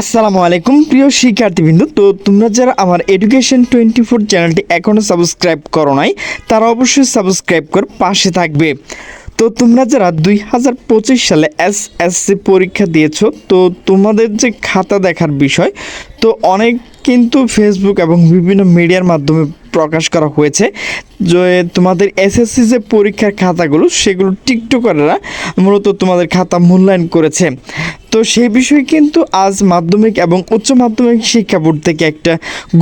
আসসালামু আলাইকুম, প্রিয় শিক্ষার্থীবৃন্দ। তো তোমরা যারা আমার এডুকেশন টোয়েন্টি ফোর চ্যানেলটি এখনও সাবস্ক্রাইব করো নাই, তারা অবশ্যই সাবস্ক্রাইব করে পাশে থাকবে। তো তোমরা যারা দুই হাজার পঁচিশ সালে এস এসসি পরীক্ষা দিয়েছ, তো তোমাদের যে খাতা দেখার বিষয়, তো অনেক কিন্তু ফেসবুক এবং বিভিন্ন মিডিয়ার মাধ্যমে প্রকাশ করা হয়েছে যে তোমাদের এসএসসি যে পরীক্ষার খাতাগুলো, সেগুলো টিকটকাররা মূলত তোমাদের খাতা মূল্যায়ন করেছে। তো সেই বিষয়ে কিন্তু আজ মাধ্যমিক এবং উচ্চ মাধ্যমিক শিক্ষা বোর্ড থেকে একটা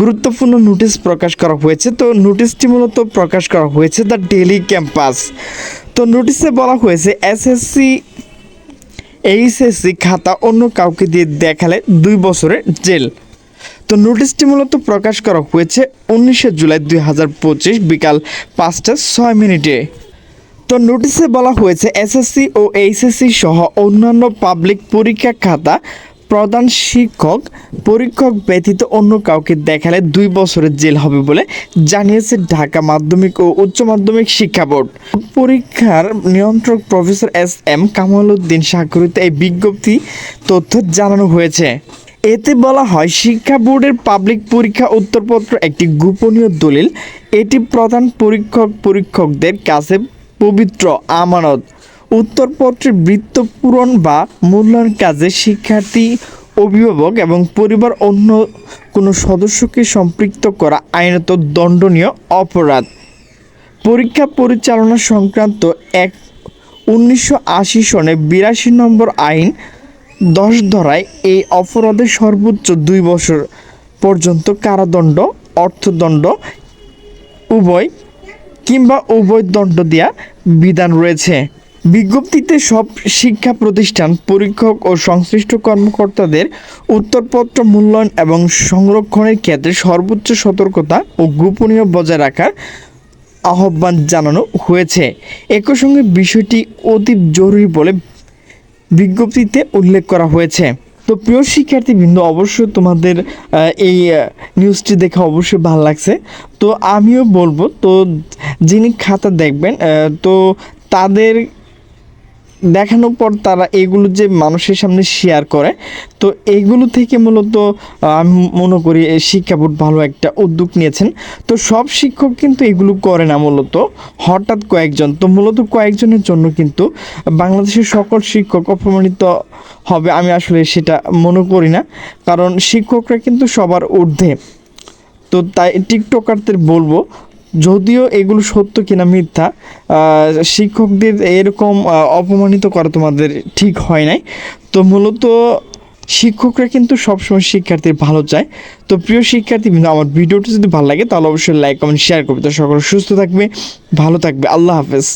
গুরুত্বপূর্ণ নোটিশ প্রকাশ করা হয়েছে। তো নোটিশটি মূলত প্রকাশ করা হয়েছে দ্য ডেলি ক্যাম্পাস। তো নোটিশে বলা হয়েছে, এসএসসি, এইচএসসি খাতা অন্য কাউকে দিয়ে দেখালে দুই বছরের জেল। তো নোটিশটি মূলত প্রকাশ করা হয়েছে উনিশে জুলাই দুই হাজার পঁচিশ বিকাল পাঁচটা ছয় মিনিটে। তো নোটিশে বলা হয়েছে, এসএসসি ও এইচএসসি সহ অন্যান্য পাবলিক পরীক্ষা খাতা প্রধান শিক্ষক পরীক্ষক ব্যতীত অন্য কাউকে দেখালে দুই বছরের জেল হবে বলে জানিয়েছে ঢাকা মাধ্যমিক ও উচ্চ মাধ্যমিক শিক্ষা বোর্ড। পরীক্ষার নিয়ন্ত্রক professor S M Kamal Uddin স্বাক্ষরিত এই বিজ্ঞপ্তি তথ্য জানানো হয়েছে। এতে বলা হয়, শিক্ষা বোর্ডের পাবলিক পরীক্ষা উত্তরপত্র একটি গোপনীয় দলিল। এটি প্রধান পরীক্ষক পরীক্ষকদের কাছে পবিত্র আমানত। উত্তরপত্রের বৃত্ত পূরণ বা মূল্যায়ন কাজে শিক্ষার্থী, অভিভাবক এবং পরিবার অন্য কোনো সদস্যকে সম্পৃক্ত করা আইনত দণ্ডনীয় অপরাধ। পরীক্ষা পরিচালনা সংক্রান্ত এক উনিশশো আশি সনে বিরাশি নম্বর আইন দশ ধরায় এই অপরাধে সর্বোচ্চ দুই বছর পর্যন্ত কারাদণ্ড, অর্থদণ্ড, উভয় কিংবা উভয় দণ্ড দেওয়া বিধান রয়েছে। বিজ্ঞপ্তিতে সব শিক্ষা প্রতিষ্ঠান, পরীক্ষক ও সংশ্লিষ্ট কর্মকর্তাদের উত্তরপত্র মূল্যায়ন এবং সংরক্ষণের ক্ষেত্রে সর্বোচ্চ সতর্কতা ও গোপনীয় বজায় রাখার আহ্বান জানানো হয়েছে। একই সঙ্গে বিষয়টি অতি জরুরি বলে বিজ্ঞপ্তিতে উল্লেখ করা হয়েছে। তো প্রিয় শিক্ষার্থীবৃন্দ, অবশ্যই তোমাদের এই নিউজটি দেখে অবশ্যই ভালো লাগছে। তো আমিও বলব, তো যিনি খাতা দেখবেন তো তাদের দেখানোর পর তারা এগুলো যে মানুষের সামনে শেয়ার করে, তো এইগুলো থেকে মূলত আমি মনে করি শিক্ষা বোর্ড ভালো একটা উদ্যোগ নিয়েছেন। তো সব শিক্ষক কিন্তু এগুলো করে না মূলত, হঠাৎ কয়েকজন। তো মূলত কয়েকজনের জন্য কিন্তু বাংলাদেশের সকল শিক্ষক অপমানিত হবে আমি আসলে সেটা মনে করি না। কারণ শিক্ষকরা কিন্তু সবার ঊর্ধ্বে। তো তাই টিকটকারদের বলব যদিও এগুলো সত্য কিনা মিথ্যা শিক্ষকদের এরকম অপমানিত করা তোমাদের ঠিক হয় নাই। তো মূলত শিক্ষকরা কিন্তু সবসময় শিক্ষার্থীর ভালো চায়। তো প্রিয় শিক্ষার্থী কিন্তু আমার ভিডিওটি যদি ভালো লাগে, তাহলে অবশ্যই লাইক কমেন্ট শেয়ার করবে। তো সকলে সুস্থ থাকবে, ভালো থাকবে। আল্লাহ হাফেজ।